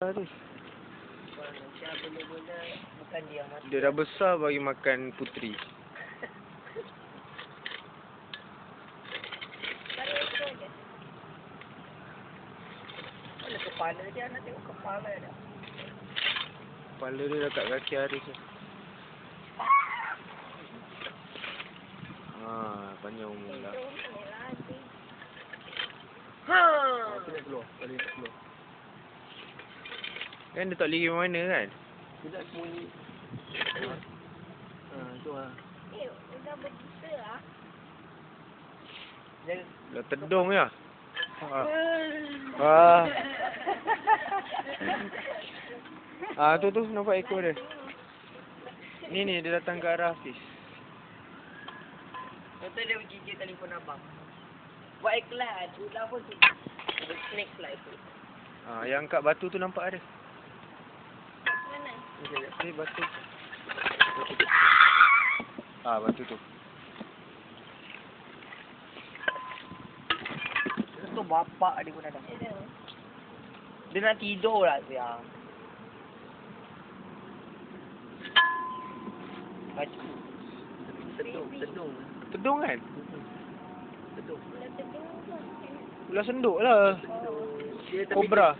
Dia mati. Dia dah besar bagi makan putri. Kepala dia nak tengok kepala dia. Kepala dia dah kat kaki Haris tu. Ha, panjang umur lah. Lagi. Ha. Kena keluar. Kali keluar. Kan dia tak boleh pergi mana kan? Tidak sembunyi. Ha, tu lah. Eh, udah berjuta lah. Jangan. Dah tedung ya. Ha. Ah. Ah tu tu nampak ekor dia. Ni ni dia datang ke arah Hafiz. Betul dia gigit telefon abang. Buat iklan. Udah pun tu. Snake lah itu. Ah yang kat batu tu nampak ada. Ni batu. Batu tu. Ah batu tu. Itu bapak dia pun ada. Ada. Dia nak tidur lah siang. Baju. Tedung. Tedung. Tedung kan? Tedung. Ular senduk lah. Dia tapi Kobra.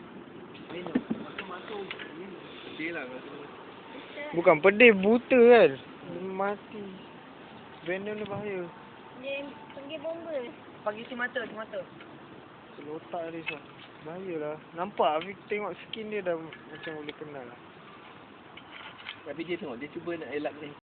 Dia lah. Bukan pedih, buta kan? Mati. Venom ni bahaya. Dia pergi bomba. Pagi si mata, si mata. Selotak dia sah. Bahaya lah. Nampak Afiq tengok skin dia dah macam boleh kenal lah. Tapi dia tengok. Dia cuba nak elak ni.